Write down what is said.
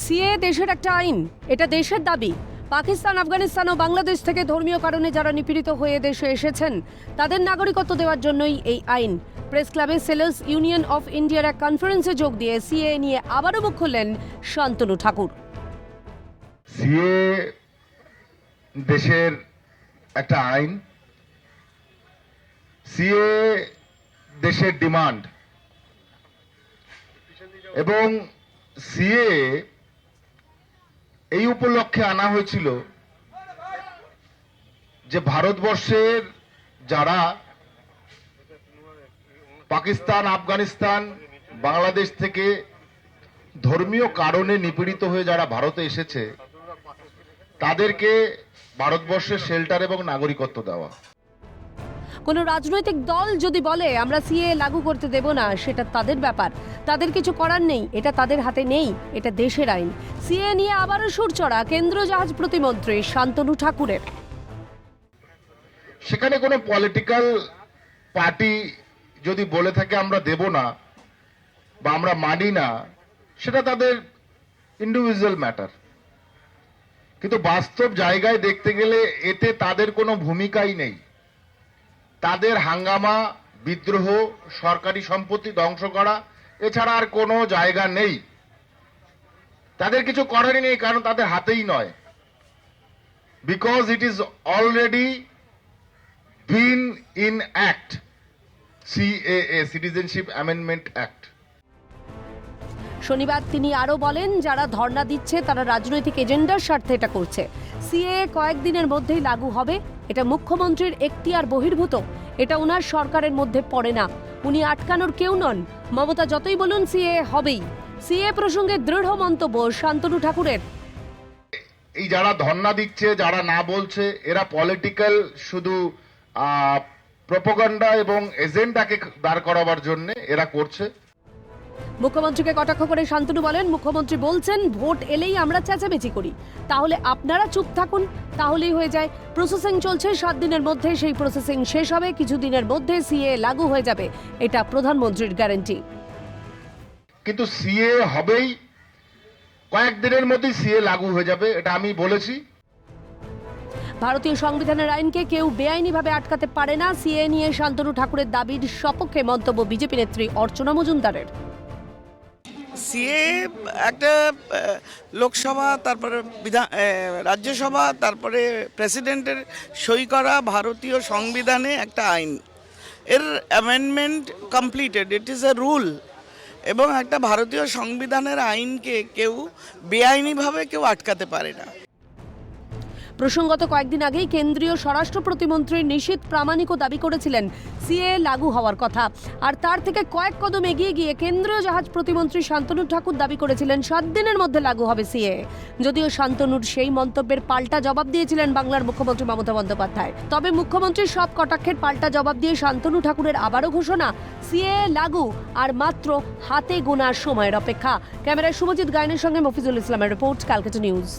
CA দেশের একটা আইন, এটা দেশের দাবি। পাকিস্তান, আফগানিস্তান ও বাংলাদেশ থেকে ধর্মীয় কারণে যারা নিপীড়িত হয়ে দেশে এসেছেন, তাদের নাগরিকত্ব দেওয়ার জন্যই এই আইন। প্রেস ক্লাবে সেলার্স ইউনিয়ন অফ ইন্ডিয়ার এক কনফারেন্সে যোগ দিয়ে সিএ নিয়ে আবারও মুখ খুললেন শান্তনু ঠাকুর। সিএ দেশের একটা আইন। সিএ দেশের ডিমান্ড। এবং সিএ এই উপলক্ষে আনা হয়েছিল যে ভারতবর্ষের যারা পাকিস্তান, আফগানিস্তান, বাংলাদেশ থেকে ধর্মীয় কারণে নিপীড়িত হয়ে যারা ভারতে এসেছে, তাদেরকে ভারতবর্ষের শেল্টার এবং নাগরিকত্ব দেওয়া। কোনো রাজনৈতিক দল যদি বলে, আমরা সিএ লাগু করতে দেব না, সেটা তাদের ব্যাপার। তাদের কিছু করার নেই, এটা তাদের হাতে নেই, এটা দেশের আইন। সিএ নিয়ে আবারও সুর চড়া কেন্দ্র জাহাজ প্রতিমন্ত্রী শান্তনু ঠাকুরের। সেখানে কোনো পলিটিক্যাল পার্টি যদি বলে থাকে, আমরা দেব না, বা আমরা মানি না, সেটা তাদের ইন্ডিভিজুয়াল ম্যাটার কিন্তু বাস্তব জায়গায় দেখতে গেলে এতে তাদের কোনো ভূমিকাই নেই। তাদের হাঙ্গামা, বিদ্রোহ, সরকারি সম্পত্তি ধ্বংস করা, এছাড়া আর কোনো জায়গা নেই। তাদের কিছু করারই নেই, কারণ তাদের হাতেই নয়। Because it is already been in act C A A citizenship amendment act শনিবার তিনি আরও বলেন, যারা ধর্ণা দিচ্ছে, তারা রাজনৈতিক এজেন্ডার স্বার্থে এটা করছে। সিএ কয়েকদিনের মধ্যেই লাগু হবে। এটা মুখ্যমন্ত্রীর এখতিয়ার বহির্ভূত। এটা ওনার সরকারের মধ্যে পড়ে না। উনি আটকানোর কেউ নন। মমতা যতই বলুন সিএ হবেই। সিএ প্রসঙ্গে দৃঢ় মন্তব্য শান্তনু ঠাকুরের। এই যারা ধর্ণা দিচ্ছে, যারা না বলছে, এরা পলিটিক্যাল শুধু প্রপোগান্ডা এবং এজেন্ডাকে দাঁড় করাবার জন্য এরা করছে। মুখ্যমন্ত্রীকে কটাক্ষ করে শান্তনু বলেন মুখ্যমন্ত্রী বলছেন ভোট এলেই আমরা চেঁচামেচি করি। তাহলে আপনারা চুপ থাকুন তাহলেই হয়ে যায়। প্রসেসিং চলছে সাত দিনের মধ্যে সেই প্রসেসিং শেষ হবে কিছুদিনের মধ্যে সিএ লাগু হয়ে যাবে। এটা প্রধানমন্ত্রীর গ্যারান্টি কিন্তু সিএ হবেই কয়েকদিনের মধ্যেই সিএ লাগু হয়ে যাবে এটা আমি বলেছি। ভারতীয় সংবিধানের আইনকে কেউ বেআইনিভাবে আটকাতে পারে না। সিএ নিয়ে শান্তনু ঠাকুরের দাবির সপক্ষে মন্তব্য বিজেপি নেত্রী অর্চনা মজুমদারের। সিএ, একটা লোকসভা, তারপরে বিধান রাজ্যসভা, তারপরে প্রেসিডেন্টের সই করা ভারতীয় সংবিধানে একটা আইন। এর amendment completed it is a rule এবং একটা ভারতীয় সংবিধানের আইনকে কেউ বেআইনিভাবে কেউ আটকাতে পারে না। প্রসঙ্গত কয়েকদিন আগেই কেন্দ্রীয় স্বরাষ্ট্র প্রতিমন্ত্রী নিশীত প্রামাণিকও দাবি করেছিলেন, সিএ লাগু হওয়ার কথা। আর তার থেকে কয়েক কদম এগিয়ে গিয়ে কেন্দ্রীয় জাহাজ প্রতিমন্ত্রী শান্তনু ঠাকুর দাবি করেছিলেন, সাত দিনের মধ্যে লাগু হবে সিএ। যদিও শান্তনুর সেই মন্তব্যের পাল্টা জবাব দিয়েছিলেন বাংলার মুখ্যমন্ত্রী মমতা বন্দ্যোপাধ্যায়। তবে মুখ্যমন্ত্রীর সব কটাক্ষের পাল্টা জবাব দিয়ে শান্তনু ঠাকুরের আবারও ঘোষণা, সিএ লাগু আর মাত্র হাতে গোনার সময়ের অপেক্ষা। ক্যামেরায় শুভজিৎ গায়নের সঙ্গে মফিজুল ইসলামের রিপোর্ট ক্যালকাটা নিউজ।